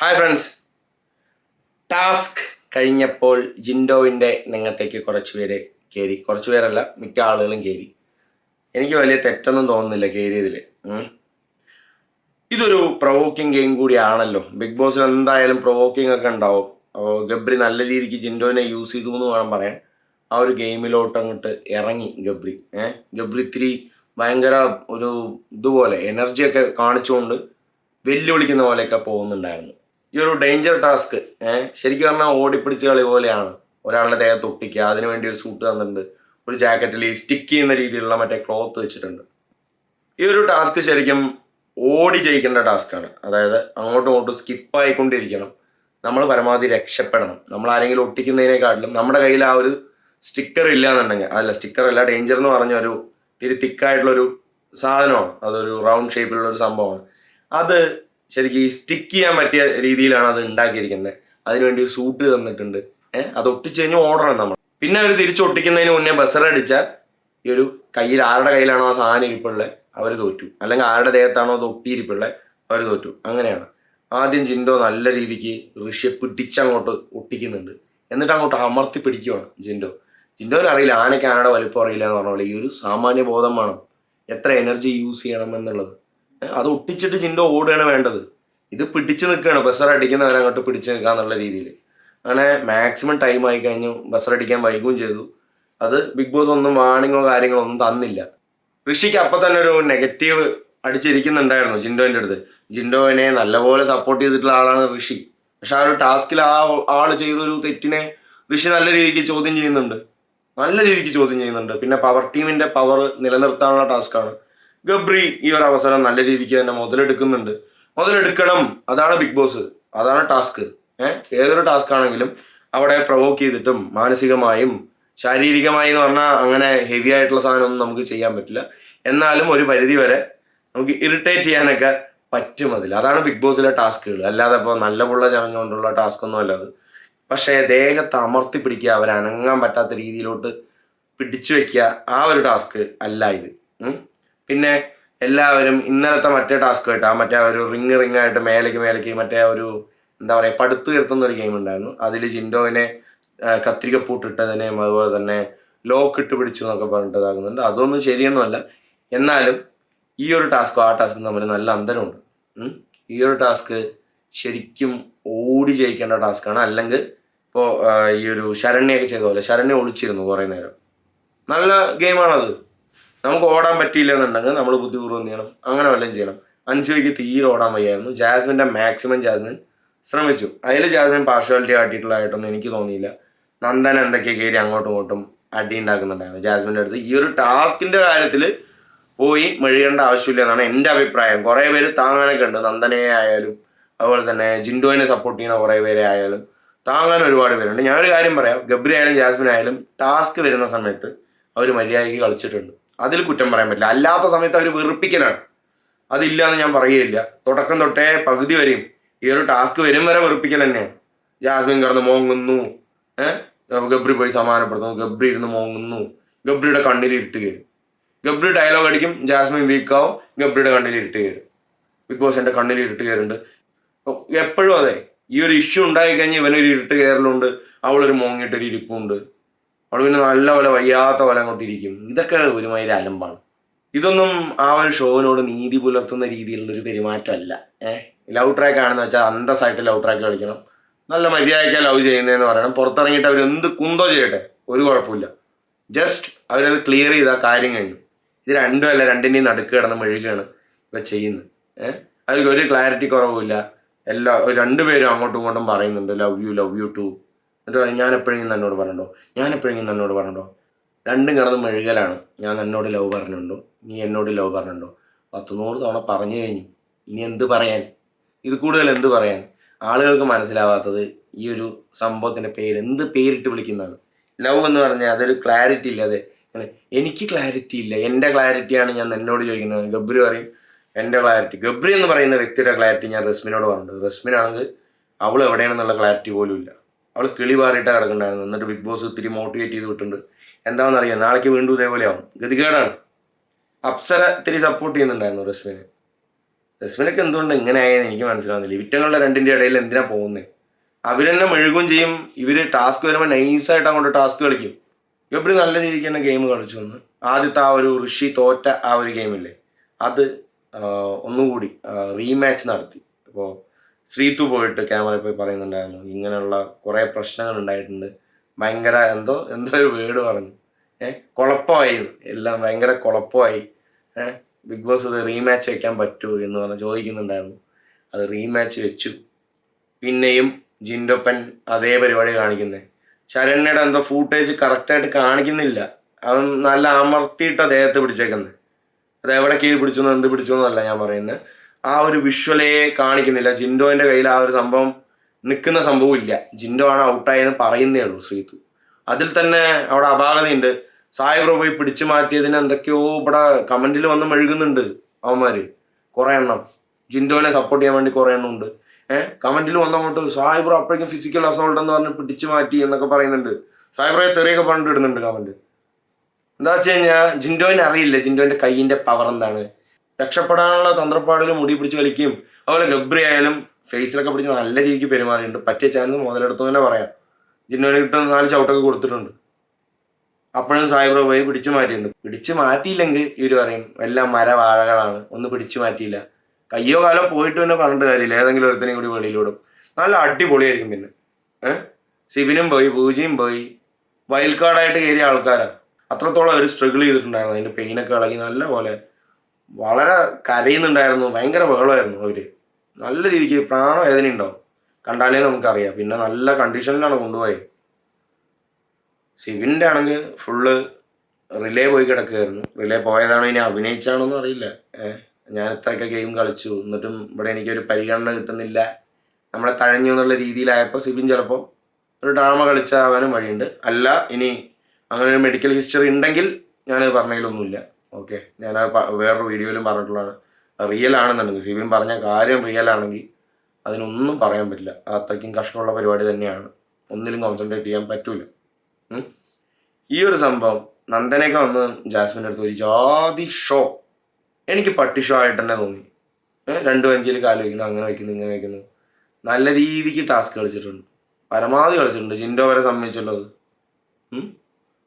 Hi friends task കഴിഞ്ഞപ്പോൾ ജിൻഡോവിന്റെ നിങ്ങത്തേക്ക് കുറച്ച് പേര് കയറി. കുറച്ച് പേരല്ല മിക്ക ആളുകളും കയറി. എനിക്ക് വലിയ തെറ്റൊന്നും തോന്നുന്നില്ല കയറിയതിൽ ഇതൊരു പ്രൊവോക്കിംഗ് ഗെയിം കൂടിയാണല്ലോ. ബിഗ് ബോസിൽ എന്തായാലും പ്രൊവോക്കിംഗ് ഒക്കെ ഉണ്ടാവും. അപ്പോൾ ഗബ്രി നല്ല രീതിക്ക് ജിൻഡോനെ യൂസ് ചെയ്തു എന്ന് വേണം പറയാൻ. ആ ഒരു ഗെയിമിലോട്ട് അങ്ങോട്ട് ഇറങ്ങി ഗബ്രി. ഏഹ് ഗബ്രി ഇത്തിരി ഭയങ്കര ഒരു ഇതുപോലെ എനർജിയൊക്കെ കാണിച്ചുകൊണ്ട് വെല്ലുവിളിക്കുന്ന പോലെയൊക്കെ പോകുന്നുണ്ടായിരുന്നു. ഈ ഒരു ഡേഞ്ചർ ടാസ്ക് ഏഹ് ശരിക്കും പറഞ്ഞാൽ ഓടിപ്പിടിച്ച കളി പോലെയാണ്. ഒരാളുടെ ദേഹത്ത് ഒട്ടിക്കുക അതിനു വേണ്ടി ഒരു സൂട്ട് തന്നിട്ടുണ്ട്. ഒരു ജാക്കറ്റിൽ സ്റ്റിക്ക് ചെയ്യുന്ന രീതിയിലുള്ള മറ്റേ ക്ലോത്ത് വെച്ചിട്ടുണ്ട്. ഈ ഒരു ടാസ്ക് ശരിക്കും ഓടി ജയിക്കേണ്ട ടാസ്ക്കാണ് അതായത് അങ്ങോട്ടും ഇങ്ങോട്ടും സ്കിപ്പ് ആയിക്കൊണ്ടിരിക്കണം. നമ്മൾ പരമാവധി രക്ഷപ്പെടണം. നമ്മൾ ആരെങ്കിലും ഒട്ടിക്കുന്നതിനെക്കാട്ടിലും നമ്മുടെ കയ്യിൽ ആ ഒരു സ്റ്റിക്കർ ഇല്ല എന്നുണ്ടെങ്കിൽ അല്ല സ്റ്റിക്കർ അല്ല ഡേഞ്ചർ എന്ന് പറഞ്ഞ ഒരു തിരി തിക്കായിട്ടുള്ളൊരു സാധനമാണ്. അതൊരു റൗണ്ട് ഷേപ്പിലുള്ള ഒരു സംഭവമാണ്. അത് ശരിക്കും ഈ സ്റ്റിക്ക് ചെയ്യാൻ പറ്റിയ രീതിയിലാണ് അത് ഉണ്ടാക്കിയിരിക്കുന്നത്. അതിനുവേണ്ടി ഒരു സൂട്ട് തന്നിട്ടുണ്ട്. ഏഹ് അത് ഒട്ടിച്ചു കഴിഞ്ഞ് ഓടണം നമ്മൾ പിന്നെ അവർ തിരിച്ചൊട്ടിക്കുന്നതിന് മുന്നേ ബസറടിച്ചാൽ ഈ ഒരു കയ്യിൽ ആരുടെ കയ്യിലാണോ ആ സാധനം ഇരിപ്പുള്ളത് അവർ തോറ്റു. അല്ലെങ്കിൽ ആരുടെ ദേഹത്താണോ അത് ഒട്ടിയിരിപ്പുള്ളത് അവർ തോറ്റു. അങ്ങനെയാണ്. ആദ്യം ജിൻഡോ നല്ല രീതിക്ക് ഋഷ്യ പിടിച്ചങ്ങോട്ട് ഒട്ടിക്കുന്നുണ്ട്. എന്നിട്ട് അങ്ങോട്ട് അമർത്തി പിടിക്കുവാണ് ജിൻഡോ. ജിൻഡോന് അറിയില്ല ആനയ്ക്ക് ആനയുടെ വലിപ്പം അറിയില്ല എന്ന് പറഞ്ഞ പോലെ ഈ ഒരു സാമാന്യ ബോധം വേണം. എത്ര എനർജി യൂസ് ചെയ്യണം എന്നുള്ളത്. അത് ഒട്ടിച്ചിട്ട് ചിന്ത ഓടുകയാണ് വേണ്ടത്. ഇത് പിടിച്ചു നിൽക്കുകയാണ്. ബസർ അടിക്കുന്നവരെ അങ്ങോട്ട് പിടിച്ചു നിൽക്കുക എന്നുള്ള രീതിയിൽ അങ്ങനെ മാക്സിമം ടൈം ആയി കഴിഞ്ഞു. ബസർ അടിക്കാൻ വൈകുകയും ചെയ്തു. അത് ബിഗ് ബോസ് ഒന്നും വാണിങ്ങോ കാര്യങ്ങളോ ഒന്നും തന്നില്ല. ഋഷിക്ക് അപ്പം തന്നെ ഒരു നെഗറ്റീവ് അടിച്ചിരിക്കുന്നുണ്ടായിരുന്നു ജിൻഡോന്റെ അടുത്ത്. ജിൻഡോനെ നല്ലപോലെ സപ്പോർട്ട് ചെയ്തിട്ടുള്ള ആളാണ് ഋഷി. പക്ഷെ ആ ഒരു ടാസ്കിൽ ആ ആൾ ചെയ്തൊരു തെറ്റിനെ ഋഷി നല്ല രീതിക്ക് ചോദ്യം ചെയ്യുന്നുണ്ട്. നല്ല രീതിക്ക് ചോദ്യം ചെയ്യുന്നുണ്ട്. പിന്നെ പവർ ടീമിന്റെ പവർ നിലനിർത്താനുള്ള ടാസ്ക്കാണ് ഗബ്രി ഈ ഒരു അവസരം നല്ല രീതിക്ക് തന്നെ മുതലെടുക്കുന്നുണ്ട്. മുതലെടുക്കണം. അതാണ് ബിഗ് ബോസ്. അതാണ് ടാസ്ക്. ഏഹ് ഏതൊരു ടാസ്ക് ആണെങ്കിലും അവിടെ പ്രൊവോക്ക് ചെയ്തിട്ടും മാനസികമായും ശാരീരികമായി എന്ന് പറഞ്ഞാൽ അങ്ങനെ ഹെവി ആയിട്ടുള്ള സാധനമൊന്നും നമുക്ക് ചെയ്യാൻ പറ്റില്ല. എന്നാലും ഒരു പരിധി വരെ നമുക്ക് ഇറിറ്റേറ്റ് ചെയ്യാനൊക്കെ പറ്റും അതിൽ. അതാണ് ബിഗ് ബോസിലെ ടാസ്കുകൾ. അല്ലാതെ ഇപ്പോൾ നല്ല പുള്ള ചമഞ്ഞുകൊണ്ടുള്ള ടാസ്ക് ഒന്നും അല്ല അത്. പക്ഷേ ദേഹത്ത് അമർത്തി പിടിക്കുക അവരനങ്ങാൻ പറ്റാത്ത രീതിയിലോട്ട് പിടിച്ചു വെക്കുക ആ ഒരു ടാസ്ക് അല്ല ഇത്. പിന്നെ എല്ലാവരും ഇന്നലത്തെ മറ്റേ ടാസ്ക് ആയിട്ട് ആ മറ്റേ ഒരു റിങ് റിങ് ആയിട്ട് മേലേക്ക് മേലേക്ക് മറ്റേ ഒരു എന്താ പറയുക പടുത്തുയർത്തുന്ന ഒരു ഗെയിം ഉണ്ടായിരുന്നു. അതിൽ ജിൻഡോവിനെ കത്തിരിക്കപ്പൂട്ടിട്ടതിനെയും അതുപോലെ തന്നെ ലോക്ക് ഇട്ട് പിടിച്ചു എന്നൊക്കെ പറഞ്ഞിട്ട് ഇതാകുന്നുണ്ട് അതൊന്നും ശരിയൊന്നുമല്ല. എന്നാലും ഈ ഒരു ടാസ്കും ആ ടാസ്കും തമ്മിൽ നല്ല അന്തരമുണ്ട്. ഈ ഒരു ടാസ്ക് ശരിക്കും ഓടി ജയിക്കേണ്ട ടാസ്ക്കാണ് അല്ലെങ്കിൽ ഇപ്പോൾ ഈ ഒരു ശരണ്യൊക്കെ ചെയ്ത പോലെ ശരണ്യ ഒളിച്ചിരുന്നു കുറേ നേരം. നല്ല ഗെയിമാണത് നമുക്ക് ഓടാൻ പറ്റിയില്ല എന്നുണ്ടെങ്കിൽ നമ്മൾ ബുദ്ധിപൂർവം എന്ത് ചെയ്യണം? അങ്ങനെ വല്ലതും ചെയ്യണം. അൻസുവയ്ക്ക് തീരെ ഓടാൻ വയ്യായിരുന്നു. ജാസ്മിന്റെ മാക്സിമം ജാസ്മിൻ ശ്രമിച്ചു. അതിൽ ജാസ്മിൻ പാർഷ്വാലിറ്റി കാട്ടിയിട്ടുള്ളതായിട്ടൊന്നും എനിക്ക് തോന്നിയില്ല. നന്ദൻ എന്തൊക്കെ കയറി അങ്ങോട്ടും ഇങ്ങോട്ടും അടി ഉണ്ടാക്കുന്നുണ്ടായിരുന്നു ജാസ്മിന്റെ അടുത്ത്. ഈ ഒരു ടാസ്കിന്റെ കാര്യത്തിൽ പോയി മെഴുകേണ്ട ആവശ്യമില്ല എന്നാണ് എന്റെ അഭിപ്രായം. കുറേ പേര് താങ്ങാനൊക്കെ ഉണ്ട്. നന്ദനെ ആയാലും അതുപോലെ തന്നെ ജിൻഡോയിനെ സപ്പോർട്ട് ചെയ്യുന്ന കുറേ പേരെ ആയാലും താങ്ങാൻ ഒരുപാട് പേരുണ്ട്. ഞാനൊരു കാര്യം പറയാം. ഗബ്രി ആയാലും ജാസ്മിൻ ആയാലും ടാസ്ക് വരുന്ന സമയത്ത് അവർ മര്യാദയ്ക്ക് കളിച്ചിട്ടുണ്ട്. അതിൽ കുറ്റം പറയാൻ പറ്റില്ല. അല്ലാത്ത സമയത്ത് അവർ വെറുപ്പിക്കലാണ്. അതില്ല എന്ന് ഞാൻ പറയുകയില്ല. തുടക്കം തൊട്ടേ പകുതി വരെയും ഈ ഒരു ടാസ്ക് വരും വരെ വെറുപ്പിക്കൽ തന്നെയാണ് ജാസ്മിൻ കിടന്ന് മോങ്ങുന്നു. ഏഹ് ഗബ്രി പോയി സമാനപ്പെടുത്തുന്നു ഗബ്രി ഇരുന്ന് മോങ്ങുന്നു. ഗബ്രിയുടെ കണ്ണിൽ ഇരുട്ട് കയറും. ഗബ്രി ഡയലോഗ് അടിക്കും. ജാസ്മിൻ വീക്കാവും ഗബ്രിയുടെ കണ്ണിൽ ഇരുട്ട് കയറും. ബിഗ് ബോസ് എന്റെ കണ്ണിൽ ഇരുട്ട് കയറുന്നുണ്ട്. എപ്പോഴും അതെ. ഈ ഒരു ഇഷ്യൂ ഉണ്ടായി കഴിഞ്ഞാൽ ഇവനൊരു ഇരുട്ട് കയറലുണ്ട്. അവളൊരു മോങ്ങിയിട്ടൊരു ഇരിപ്പുണ്ട്. അവൾ പിന്നെ നല്ല പോലെ വയ്യാത്ത പോലെ അങ്ങോട്ട് ഇരിക്കും. ഇതൊക്കെ ഒരുമാതിരി അലമ്പാണ്. ഇതൊന്നും ആ ഒരു ഷോവിനോട് നീതി പുലർത്തുന്ന രീതിയിലുള്ള ഒരു പെരുമാറ്റമല്ല. ഏഹ് ലവ് ട്രാക്ക് ആണെന്ന് വെച്ചാൽ അന്തസ്സായിട്ട് ലവ് ട്രാക്ക് കളിക്കണം. നല്ല മര്യാദയ്ക്ക് ലവ് ചെയ്യുന്നതെന്ന് പറയണം. പുറത്തിറങ്ങിയിട്ട് അവർ എന്ത് കുന്തോ ചെയ്യട്ടെ ഒരു കുഴപ്പമില്ല. ജസ്റ്റ് അവരത് ക്ലിയർ ചെയ്ത കാര്യം കഴിഞ്ഞു. ഇത് രണ്ടും അല്ല രണ്ടിന്റെയും നടുക്ക് കിടന്ന് മെഴുകയാണ് ഇപ്പം ചെയ്യുന്നത്. ഏഹ് അവർക്ക് ഒരു ക്ലാരിറ്റി കുറവുമില്ല. എല്ലാ രണ്ടുപേരും അങ്ങോട്ടും ഇങ്ങോട്ടും പറയുന്നുണ്ട് love you love you too എന്നിട്ട് പറയും ഞാൻ എപ്പോഴെങ്കിലും നന്നോട് പറഞ്ഞോ ഞാൻ എപ്പോഴെങ്കിലും നന്നോട് പറഞ്ഞോ രണ്ടും കിടന്ന് മെഴുകലാണ്. ഞാൻ എന്നോട് ലവ് പറഞ്ഞിട്ടുണ്ടോ? നീ എന്നോട് ലവ് പറഞ്ഞിട്ടുണ്ടോ? പത്ത് നൂറ് തവണ പറഞ്ഞു കഴിഞ്ഞു. ഇനി എന്ത് പറയാൻ? ഇത് കൂടുതൽ എന്ത് പറയാൻ? ആളുകൾക്ക് മനസ്സിലാവാത്തത് ഈ ഒരു സംഭവത്തിന്റെ പേര് എന്ത് പേരിട്ട് വിളിക്കുന്നതാണ്. ലവ് എന്ന് പറഞ്ഞാൽ അതൊരു ക്ലാരിറ്റി ഇല്ല അതെ. എനിക്ക് ക്ലാരിറ്റി ഇല്ല. എന്റെ ക്ലാരിറ്റിയാണ് ഞാൻ എന്നോട് ചോദിക്കുന്നത്. ഗബ്രി പറയും എന്റെ ക്ലാരിറ്റി ഗബ്രി എന്ന് പറയുന്ന വ്യക്തിയുടെ ക്ലാരിറ്റി ഞാൻ റസ്മിനോട് പറഞ്ഞിട്ടുണ്ട്. റസ്മിനാണെങ്കിൽ അവൾ എവിടെയാണെന്നുള്ള ക്ലാരിറ്റി പോലും ഇല്ല. അവൾ കിളി കിടക്കണ്ടായിരുന്നു എന്നിട്ട് ബിഗ് ബോസ് ഒത്തിരി മോട്ടിവേറ്റ് ചെയ്ത് വിട്ടുണ്ട് എന്താണെന്ന് അറിയാം നാളേക്ക് വീണ്ടും ഇതേപോലെ ആവും ഗതികേടാണ്. അപ്സര ഇത്തിരി സപ്പോർട്ട് ചെയ്യുന്നുണ്ടായിരുന്നു റസ്മിന്. റസ്മിനൊക്കെ എന്തുകൊണ്ട് ഇങ്ങനെ ആയെന്ന് എനിക്ക് മനസ്സിലാവുന്നില്ല. വിറ്റങ്ങളുടെ രണ്ടിന്റെ ഇടയിൽ എന്തിനാ പോകുന്നത് അവരെന്നെ മെഴുകും ചെയ്യും. ഇവർ ടാസ്ക് വരുമ്പോൾ നൈസായിട്ട് അങ്ങോട്ട് ടാസ്ക് കളിക്കും. ഗബ്രി നല്ല രീതിക്ക് തന്നെ ഗെയിം കളിച്ചു വന്ന്. ആദ്യത്തെ ആ ഒരു ഋഷി തോറ്റ ആ ഒരു ഗെയിമില്ലേ അത് ഒന്നുകൂടി റീമാച്ച് നടത്തി. അപ്പോൾ ശ്രീതു പോയിട്ട് ക്യാമറയിൽ പോയി പറയുന്നുണ്ടായിരുന്നു. ഇങ്ങനെയുള്ള കുറേ പ്രശ്നങ്ങൾ ഉണ്ടായിട്ടുണ്ട്. ഭയങ്കര എന്തോ എന്തോ ഒരു വേർഡ് പറഞ്ഞു. ഏഹ് കുഴപ്പമായി എല്ലാം ഭയങ്കര കുഴപ്പമായി ഏഹ് ബിഗ് ബോസ് ഇത് റീമാച്ച് വെക്കാൻ പറ്റൂ എന്ന് പറഞ്ഞ് ചോദിക്കുന്നുണ്ടായിരുന്നു. അത് റീമാച്ച് വെച്ചു. പിന്നെയും ജിൻഡൊപ്പൻ അതേ പരിപാടി കാണിക്കുന്നത് ശരണ്യയുടെ എന്തോ ഫൂട്ടേജ് കറക്റ്റായിട്ട് കാണിക്കുന്നില്ല. അവൻ നല്ല അമർത്തിയിട്ട് അദ്ദേഹത്തെ പിടിച്ചേക്കുന്നത് അത് എവിടെ കീഴ് പിടിച്ചു എന്ത് പിടിച്ചു എന്നല്ല ഞാൻ പറയുന്നത് ആ ഒരു വിഷ്വലേ കാണിക്കുന്നില്ല. ജിൻഡോന്റെ കയ്യിൽ ആ ഒരു സംഭവം നിൽക്കുന്ന സംഭവം ഇല്ല. ജിൻഡോ ആണ് ഔട്ടായെന്ന് പറയുന്നേ ഉള്ളൂ ശ്രീതു. അതിൽ തന്നെ അവിടെ അപാകതയുണ്ട്. സായി പ്രഭുയെ പിടിച്ചു മാറ്റിയതിന് എന്തൊക്കെയോ ഇവിടെ കമന്റിൽ വന്ന് മെഴുകുന്നുണ്ട് അവന്മാര്. കുറെ എണ്ണം. ജിൻഡോനെ സപ്പോർട്ട് ചെയ്യാൻ വേണ്ടി കുറെ എണ്ണം ഉണ്ട്. ഏഹ്? കമന്റിൽ വന്നങ്ങോട്ട് സായി പ്രഭു അപ്പോഴേക്കും ഫിസിക്കൽ അസോൾട്ട് എന്ന് പറഞ്ഞ് പിടിച്ചു മാറ്റി എന്നൊക്കെ പറയുന്നുണ്ട്. സായി ബ്രോയെ തെറിയൊക്കെ പറഞ്ഞിട്ട് ഇടുന്നുണ്ട് കമന്റ് എന്താ വെച്ച് കഴിഞ്ഞാൽ ജിൻഡോയിന് അറിയില്ല. ജിൻഡോന്റെ കൈയിന്റെ പവർ എന്താണ്? രക്ഷപ്പെടാനുള്ള തന്ത്രപ്പാടിൽ മുടി പിടിച്ച് വലിക്കും. അതുപോലെ ഗബ്രി ആയാലും ഫേസിലൊക്കെ പിടിച്ച് നല്ല രീതിക്ക് പെരുമാറിയിട്ടുണ്ട്. പറ്റിയ ചാൻസ് മുതലെടുത്തു തന്നെ പറയാം. ജിന്നോനെ കിട്ടുന്ന നാല് ചവിട്ടൊക്കെ കൊടുത്തിട്ടുണ്ട്. അപ്പോഴും സായിബ്രോ പോയി പിടിച്ചു മാറ്റിയിട്ടുണ്ട്. പിടിച്ചു മാറ്റിയില്ലെങ്കിൽ ഇവർ പറയും എല്ലാം മര വാഴകളാണ് ഒന്ന് പിടിച്ചു മാറ്റിയില്ല. കയ്യോ കാലോ പോയിട്ട് തന്നെ പറഞ്ഞിട്ട് കാര്യമില്ല. ഏതെങ്കിലും ഒരുത്തനെയും കൂടി വെളിയിലൂടും. നല്ല അടിപൊളിയായിരിക്കും പിന്നെ. ഏഹ് സിബിനും പോയി പൂജയും പോയി. വൈൽഡ് കാർഡായിട്ട് കയറിയ ആൾക്കാരാണ് അത്രത്തോളം അവർ സ്ട്രഗിൾ ചെയ്തിട്ടുണ്ടായിരുന്നു. അതിന്റെ പെയിനൊക്കെ ഇളകി. നല്ല പോലെ വളരെ കരയുന്നുണ്ടായിരുന്നു ഭയങ്കര ബഹളമായിരുന്നു അവർ. നല്ല രീതിക്ക് പ്രാണവേദന ഉണ്ടാവും കണ്ടാലേ നമുക്കറിയാം. പിന്നെ നല്ല കണ്ടീഷനിലാണ് കൊണ്ടുപോയത്. സിവിന്റെ ആണെങ്കിൽ ഫുള്ള് റിലേ പോയി കിടക്കുകയായിരുന്നു റിലേ പോയതാണോ ഇനി അഭിനയിച്ചാണോ എന്ന് അറിയില്ല. ഞാൻ ഇത്രയൊക്കെ ഗെയിം കളിച്ചു. എന്നിട്ടും ഇവിടെ എനിക്കൊരു പരിഗണന കിട്ടുന്നില്ല. നമ്മളെ തഴഞ്ഞു എന്നുള്ള രീതിയിലായപ്പോൾ സിബിൻ ചിലപ്പോൾ ഒരു ഡ്രാമ കളിച്ചാവാനും വഴിയുണ്ട്. അല്ല ഇനി അങ്ങനെ ഒരു മെഡിക്കൽ ഹിസ്റ്ററി ഉണ്ടെങ്കിൽ ഞാൻ പറഞ്ഞതിലൊന്നുമില്ല. ഓക്കെ. ഞാൻ വേറൊരു വീഡിയോയിലും പറഞ്ഞിട്ടുള്ളതാണ് റിയൽ ആണെന്നുണ്ടെങ്കിൽ ഫിബിൻ പറഞ്ഞ കാര്യം റിയൽ ആണെങ്കിൽ അതിനൊന്നും പറയാൻ പറ്റില്ല. അത് അത്രയ്ക്കും കഷ്ടമുള്ള പരിപാടി തന്നെയാണ്. ഒന്നിലും കോൺസെൻട്രേറ്റ് ചെയ്യാൻ പറ്റൂല. ഈ ഒരു സംഭവം നന്ദനയൊക്കെ വന്ന് ജാസ്മിന്റെ അടുത്ത് ഒരു ജാതി ഷോ എനിക്ക് പട്ടി ഷോ ആയിട്ട് തന്നെ തോന്നി. രണ്ടു ബെഞ്ചിൽ കാൽ വയ്ക്കുന്നു അങ്ങനെ വയ്ക്കുന്നു ഇങ്ങനെ വയ്ക്കുന്നു. നല്ല രീതിക്ക് ടാസ്ക് കളിച്ചിട്ടുണ്ട്. പരമാവധി കളിച്ചിട്ടുണ്ട്. ജിൻഡോ വരെ ഉം.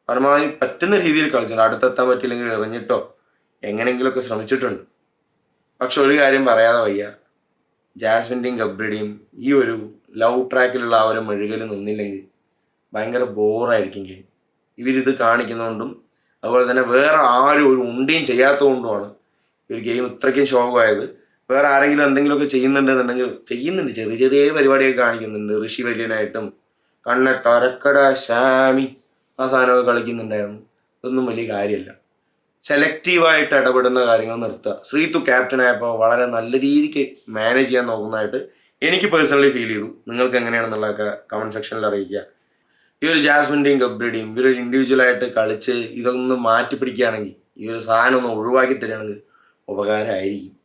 പരമാവധി പറ്റുന്ന രീതിയിൽ കളിച്ചിട്ടുണ്ട് അടുത്തെത്താൻ പറ്റില്ലെങ്കിൽ എറിഞ്ഞിട്ടോ എങ്ങനെയെങ്കിലുമൊക്കെ ശ്രമിച്ചിട്ടുണ്ട്. പക്ഷെ ഒരു കാര്യം പറയാതെ വയ്യ. ജാസ്മിന്റെയും ഗബ്രിയുടെയും ഈ ഒരു ലവ് ട്രാക്കിലുള്ള ആ ഒരു മെഴുകൽ നിന്നില്ലെങ്കിൽ ഭയങ്കര ബോറായിരിക്കും ഗെയിം. ഇവരിത് കാണിക്കുന്നതുകൊണ്ടും അതുപോലെ തന്നെ വേറെ ആരും ഒരു ഉണ്ടിയും ചെയ്യാത്തതുകൊണ്ടുമാണ് ഈ ഒരു ഗെയിം ഇത്രയ്ക്കും ശോകമായത്. വേറെ ആരെങ്കിലും എന്തെങ്കിലുമൊക്കെ ചെയ്യുന്നുണ്ടെന്നുണ്ടെങ്കിൽ ചെയ്യുന്നുണ്ട്. ചെറിയ ചെറിയ പരിപാടിയൊക്കെ കാണിക്കുന്നുണ്ട്. ഋഷി വര്യനായിട്ടും കണ്ണെ തരക്കട ഷാമി ആ സാധനമൊക്കെ കളിക്കുന്നുണ്ടായിരുന്നു. ഇതൊന്നും വലിയ കാര്യമല്ല സെലക്റ്റീവായിട്ട് ഇടപെടുന്ന കാര്യങ്ങൾ നിർത്തുക. ക്യാപ്റ്റൻ ആയപ്പോൾ വളരെ നല്ല രീതിക്ക് മാനേജ് ചെയ്യാൻ നോക്കുന്നതായിട്ട് എനിക്ക് പേഴ്സണലി ഫീൽ ചെയ്തു. നിങ്ങൾക്ക് എങ്ങനെയാണെന്നുള്ളതൊക്കെ കമന്റ് സെക്ഷനിൽ അറിയിക്കുക. ഈ ഒരു ജാസ്മിന്റെയും ഗബ്രിയുടെയും ഇവർ ഇൻഡിവിജ്വലായിട്ട് കളിച്ച് ഇതൊന്ന് മാറ്റി പിടിക്കുകയാണെങ്കിൽ ഈ ഒരു സാധനം ഒന്ന് ഒഴിവാക്കി തരികയാണെങ്കിൽ ഉപകാരമായിരിക്കും.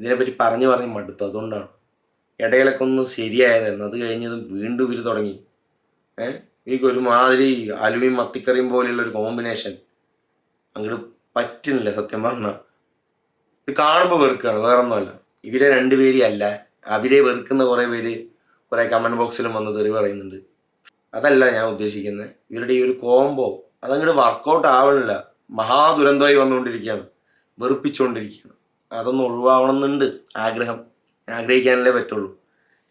ഇതിനെപ്പറ്റി പറഞ്ഞു പറഞ്ഞ് മടുത്തു. അതുകൊണ്ടാണ്. ഇടയിലൊക്കെ ഒന്ന് ശരിയായതായിരുന്നു. അത് കഴിഞ്ഞതും വീണ്ടും ഇവർ തുടങ്ങി. ഏഹ് എനിക്ക് ഒരുമാതിരി അലുവയും മത്തിക്കറിയും പോലെയുള്ള ഒരു കോമ്പിനേഷൻ അങ്ങോട്ട് പറ്റുന്നില്ല സത്യം പറഞ്ഞാൽ ഇത് കാണുമ്പോൾ വെറുക്കുകയാണ് വേറെ ഒന്നുമല്ല ഇവരെ രണ്ടുപേരും അല്ല അവരെ വെറുക്കുന്ന കുറേ പേര് കുറേ കമന്റ് ബോക്സിലും വന്ന് തെറി പറയുന്നുണ്ട്. അതല്ല ഞാൻ ഉദ്ദേശിക്കുന്നത് ഇവരുടെ ഈ ഒരു കോംബോ അതങ്ങോട്ട് വർക്കൗട്ട് ആവണില്ല. മഹാദുരന്തമായി വന്നുകൊണ്ടിരിക്കുകയാണ് വെറുപ്പിച്ചുകൊണ്ടിരിക്കുകയാണ്. അതൊന്ന് ഒഴിവാവണമെന്നുണ്ട് ആഗ്രഹം. ആഗ്രഹിക്കാനല്ലേ പറ്റുള്ളൂ.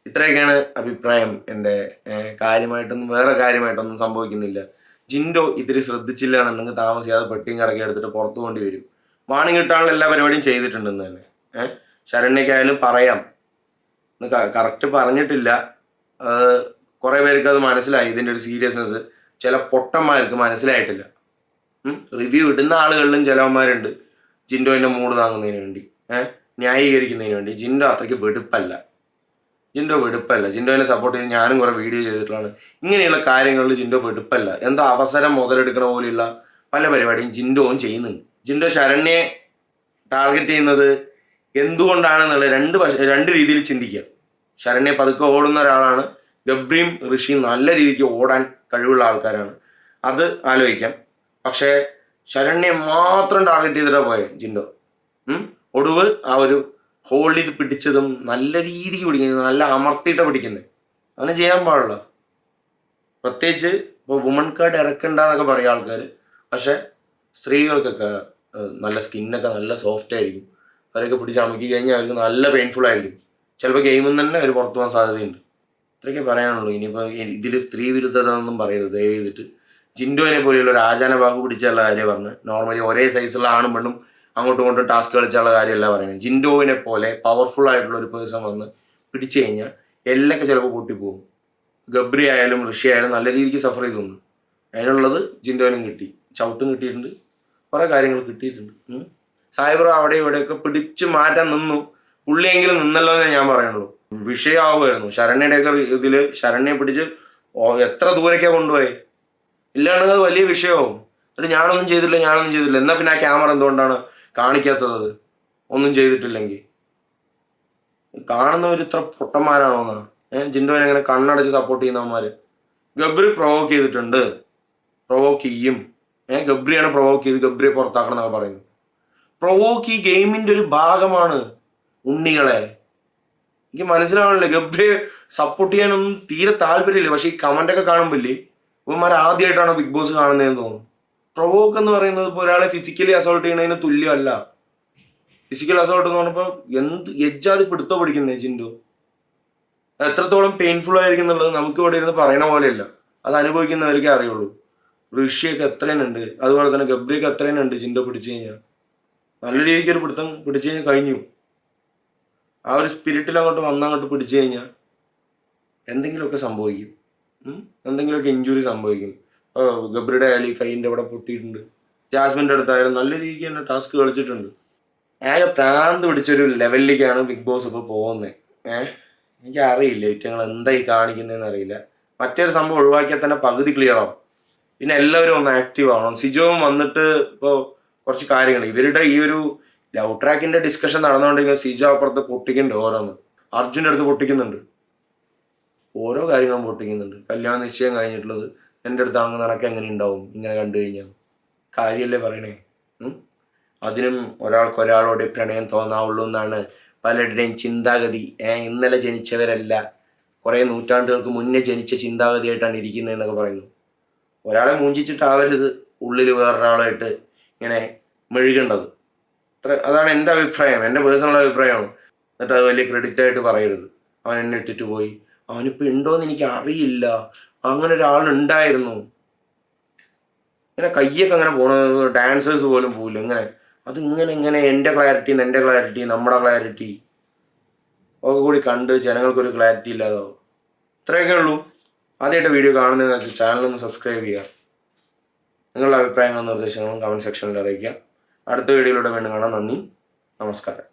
ഇത്രയൊക്കെയാണ് അഭിപ്രായം. എന്റെ കാര്യമായിട്ടൊന്നും വേറെ കാര്യമായിട്ടൊന്നും സംഭവിക്കുന്നില്ല. ജിൻഡോ ഇതിൽ ശ്രദ്ധിച്ചില്ല എന്നുണ്ടെങ്കിൽ താമസിയാതെ പെട്ടിയും കടക്കി എടുത്തിട്ട് പുറത്തു കൊണ്ടി വരും. വാണിംഗ് കിട്ടാനുള്ള എല്ലാ പരിപാടിയും ചെയ്തിട്ടുണ്ടെന്ന് തന്നെ. ഏഹ് ശരണ്യക്കായാലും പറയാം. കറക്റ്റ് പറഞ്ഞിട്ടില്ല. കുറെ പേർക്ക് അത് മനസ്സിലായി ഇതിന്റെ ഒരു സീരിയസ്നെസ് ചില പൊട്ടന്മാർക്ക് മനസ്സിലായിട്ടില്ല. റിവ്യൂ ഇടുന്ന ആളുകളിലും ചിലവന്മാരുണ്ട് ജിൻഡോന്റെ മൂഡ് താങ്ങുന്നതിന് വേണ്ടി. ഏഹ് ന്യായീകരിക്കുന്നതിന് വേണ്ടി. ജിൻഡോ അത്രയ്ക്ക് വെടുപ്പല്ല. ജിൻഡോ വെടുപ്പല്ല. ജിൻഡോനെ സപ്പോർട്ട് ചെയ്ത് ഞാനും കുറെ വീഡിയോ ചെയ്തിട്ടുള്ളതാണ്. ഇങ്ങനെയുള്ള കാര്യങ്ങളിൽ ജിൻഡോ വെടുപ്പല്ല. എന്തോ അവസരം മുതലെടുക്കണ പോലെയുള്ള പല പരിപാടിയും ജിൻഡോവും ചെയ്യുന്നുണ്ട്. ജിൻഡോ ശരണ്യെ ടാർഗറ്റ് ചെയ്യുന്നത് എന്തുകൊണ്ടാണെന്നുള്ള രണ്ട് രണ്ട് രീതിയിൽ ചിന്തിക്കുക. ശരണ്യെ പതുക്കെ ഓടുന്ന ഒരാളാണ്. ഗബ്രീം ഋഷി നല്ല രീതിക്ക് ഓടാൻ കഴിവുള്ള ആൾക്കാരാണ്. അത് ആലോചിക്കാം. പക്ഷേ ശരണ്യെ മാത്രം ടാർഗറ്റ് ചെയ്തിട്ടാണ് പോയത് ജിൻഡോ? ഒടുവ് ആ ഒരു ഹോൾഡ് ചെയ്ത് പിടിച്ചതും നല്ല രീതിക്ക് പിടിക്കുന്നത് നല്ല അമർത്തിയിട്ട് പിടിക്കുന്നത്. അങ്ങനെ ചെയ്യാൻ പാടില്ല. പ്രത്യേകിച്ച് ഇപ്പോൾ വുമൺ കാർഡ് ഇറക്കണ്ടെന്നൊക്കെ പറയും ആൾക്കാർ പക്ഷേ സ്ത്രീകൾക്കൊക്കെ നല്ല സ്കിന്നൊക്കെ നല്ല സോഫ്റ്റ് ആയിരിക്കും. അവരൊക്കെ പിടിച്ച് അമുക്കി കഴിഞ്ഞാൽ അവർക്ക് നല്ല പെയിൻഫുൾ ആയിരിക്കും. ചിലപ്പോൾ ഗെയിമിൽ തന്നെ അവർ പുറത്തു പോകാൻ സാധ്യതയുണ്ട്. ഇത്രയൊക്കെ പറയാനുള്ളൂ. ഇനിയിപ്പോൾ ഇതിൽ സ്ത്രീ വിരുദ്ധത ഒന്നും പറയരുത്. ദയവ് ചെയ്തിട്ട് ജിൻഡോനെ പോലെയുള്ള ഒരു ആചാന പിടിച്ചുള്ള കാര്യം പറഞ്ഞ് നോർമലി ഒരേ സൈസുള്ള ആണും പെണ്ണും അങ്ങോട്ടും ഇങ്ങോട്ടും ടാസ്ക് കളിച്ചുള്ള കാര്യമല്ല പറയുന്നത്. ജിൻഡോവിനെ പോലെ പവർഫുൾ ആയിട്ടുള്ള ഒരു പേഴ്സൺ വന്ന് പിടിച്ചു കഴിഞ്ഞാൽ എല്ലൊക്കെ ചിലപ്പോൾ പൊട്ടിപ്പോകും ഗബ്രി ആയാലും ഋഷി ആയാലും നല്ല രീതിക്ക് സഫർ ചെയ്തു തന്നു അതിനുള്ളത് ജിൻഡോനും കിട്ടി. ചവിട്ടും കിട്ടിയിട്ടുണ്ട്. കുറേ കാര്യങ്ങൾ കിട്ടിയിട്ടുണ്ട്. സൈബർ അവിടെ ഇവിടെയൊക്കെ പിടിച്ച് മാറ്റാൻ നിന്നു. പുള്ളിയെങ്കിലും നിന്നല്ലോ എന്നേ ഞാൻ പറയുള്ളൂ. വിഷയമാവുമായിരുന്നു ശരണ്യയുടെയൊക്കെ ഇതിൽ ശരണ്യെ പിടിച്ച് എത്ര ദൂരേക്കാണ് കൊണ്ടുപോയി? ഇല്ലാണ്ട് അത് വലിയ വിഷയമാവും. എന്നിട്ട് ഞാനൊന്നും ചെയ്തില്ല ഞാനൊന്നും ചെയ്തില്ല. എന്നാൽ പിന്നെ ആ ക്യാമറ എന്തുകൊണ്ടാണ് കാണിക്കാത്തത് ഒന്നും ചെയ്തിട്ടില്ലെങ്കിൽ. കാണുന്നവർ ഇത്ര പൊട്ടന്മാരാണോ എന്നാ ഏഹ് ജിൻഡോനെ എങ്ങനെ കണ്ണടച്ച് സപ്പോർട്ട് ചെയ്യുന്നവന്മാര്. ഗബ്രി പ്രൊവോക്ക് ചെയ്തിട്ടുണ്ട്. പ്രൊവോക്ക് ചെയ്യും. ഏഹ് ഗബ്രിയാണ് പ്രൊവോക്ക് ചെയ്ത് ഗബ്രിയെ പുറത്താക്കണം എന്നൊക്കെ പറയുന്നു പ്രൊവോക്ക് ഈ ഗെയിമിന്റെ ഒരു ഭാഗമാണ് ഉണ്ണികളെ. എനിക്ക് മനസ്സിലാവണില്ല. ഗബ്രിയെ സപ്പോർട്ട് ചെയ്യാനൊന്നും തീരെ താല്പര്യമില്ല. പക്ഷേ ഈ കമന്റ് കാണുമ്പോൾ ഇല്ലേ? ഇവന്മാർ ആദ്യമായിട്ടാണ് ബിഗ് ബോസ് കാണുന്നതെന്ന് തോന്നുന്നു. പ്രൊവോക്ക് എന്ന് പറയുന്നത് ഇപ്പോൾ ഒരാളെ ഫിസിക്കലി അസോൾട്ട് ചെയ്യണതിന് തുല്യമല്ല. ഫിസിക്കൽ അസോൾട്ട് എന്ന് പറഞ്ഞപ്പോൾ എന്ത് എജ്ജാതി പിടുത്തോ പിടിക്കുന്നേ ചിന്തു? എത്രത്തോളം പെയിൻഫുൾ ആയിരിക്കും എന്നുള്ളത് നമുക്ക് ഇവിടെ ഇരുന്ന് പറയണ പോലെയല്ല. അത് അനുഭവിക്കുന്നവർക്കേ അറിയുള്ളൂ. ഋഷിയൊക്കെ എത്രയുണ്ട് അതുപോലെ തന്നെ ഗബ്രിയൊക്കെ എത്രയുണ്ട് ചിന്ത പിടിച്ചു കഴിഞ്ഞാൽ? നല്ല രീതിക്ക് ഒരു പിടുത്തം പിടിച്ചു കഴിഞ്ഞാൽ കഴിഞ്ഞു. ആ ഒരു സ്പിരിറ്റിൽ അങ്ങോട്ട് വന്നങ്ങോട്ട് പിടിച്ചു കഴിഞ്ഞാൽ എന്തെങ്കിലുമൊക്കെ സംഭവിക്കും? എന്തെങ്കിലുമൊക്കെ ഇഞ്ചുറി സംഭവിക്കും. ഗബ്രിയുടെ ആയാലും ഈ കൈയിന്റെ അവിടെ പൊട്ടിയിട്ടുണ്ട്. ജാസ്മിന്റെ അടുത്തായാലും നല്ല രീതിക്ക് തന്നെ ടാസ്ക് കളിച്ചിട്ടുണ്ട്. ആകെ പ്രാന്ത് പിടിച്ചൊരു ലെവലിലേക്കാണ് ബിഗ് ബോസ് ഇപ്പോൾ പോകുന്നത് ഏഹ് എനിക്കറിയില്ല അറിയില്ല എന്തായി കാണിക്കുന്നതെന്ന് അറിയില്ല. മറ്റൊരു സംഭവം ഒഴിവാക്കിയാൽ തന്നെ പകുതി ക്ലിയർ ആവും. പിന്നെ എല്ലാവരും ഒന്ന് ആക്റ്റീവ് ആവണം. സിജോവും വന്നിട്ട് ഇപ്പോൾ കുറച്ച് കാര്യങ്ങൾ. ഇവരുടെ ഈ ഒരു ലവ് ട്രാക്കിന്റെ ഡിസ്കഷൻ നടന്നുകൊണ്ടിരിക്കുന്ന സിജോ അപ്പുറത്ത് പൊട്ടിക്കുന്നുണ്ട് ഓരോന്ന്. അർജുന്റെ അടുത്ത് പൊട്ടിക്കുന്നുണ്ട്. ഓരോ കാര്യങ്ങളും പൊട്ടിക്കുന്നുണ്ട്. കല്യാണ നിശ്ചയം കഴിഞ്ഞിട്ടുള്ളത്. എന്റെ അടുത്താണെങ്കിൽ നിനക്ക് എങ്ങനെ ഉണ്ടാവും? ഇങ്ങനെ കണ്ടു കഴിഞ്ഞാൽ കാര്യമല്ലേ പറയണേ? അതിനും ഒരാൾക്ക് ഒരാളോട് പ്രണയം തോന്നാവുള്ളൂ എന്നാണ് പലരുടെയും ചിന്താഗതി. ഇന്നലെ ജനിച്ചവരല്ല. കുറേ നൂറ്റാണ്ടുകൾക്ക് മുന്നേ ജനിച്ച ചിന്താഗതിയായിട്ടാണ് ഇരിക്കുന്നതെന്നൊക്കെ പറയുന്നു. ഒരാളെ മൂഞ്ചിച്ചിട്ട് ആവരുത്. ഉള്ളിൽ വേറൊരാളായിട്ട് ഇങ്ങനെ മെഴുകേണ്ടത്. അത്ര അതാണ് എന്റെ അഭിപ്രായം. എന്റെ പേഴ്സണൽ അഭിപ്രായമാണ്. എന്നിട്ട് അത് വലിയ ക്രെഡിറ്റ് ആയിട്ട് പറയരുത്. അവൻ എന്നെ ഇട്ടിട്ട് പോയി. അവനിപ്പോൾ ഉണ്ടോയെന്ന് എനിക്ക് അറിയില്ല. അങ്ങനെ ഒരാളുണ്ടായിരുന്നു ഇങ്ങനെ കയ്യൊക്കെ അങ്ങനെ പോണത് ഡാൻസേഴ്സ് പോലും പോകില്ല ഇങ്ങനെ. അത് ഇങ്ങനെ ഇങ്ങനെ എന്റെ ക്ലാരിറ്റി എന്റെ ക്ലാരിറ്റി നമ്മുടെ ക്ലാരിറ്റി ഒക്കെ കൂടി കണ്ട് ജനങ്ങൾക്കൊരു ക്ലാരിറ്റി ഇല്ലാതോ ഇത്രയൊക്കെ ഉള്ളൂ. ആദ്യമായിട്ട് വീഡിയോ കാണുന്നതെന്ന് വെച്ചാൽ ചാനലൊന്ന് സബ്സ്ക്രൈബ് ചെയ്യുക. നിങ്ങളുടെ അഭിപ്രായങ്ങളും നിർദ്ദേശങ്ങളും കമന്റ് സെക്ഷനിൽ അറിയിക്കുക. അടുത്ത വീഡിയോയിലൂടെ വീണ്ടും കാണാം. നന്ദി. നമസ്കാരം.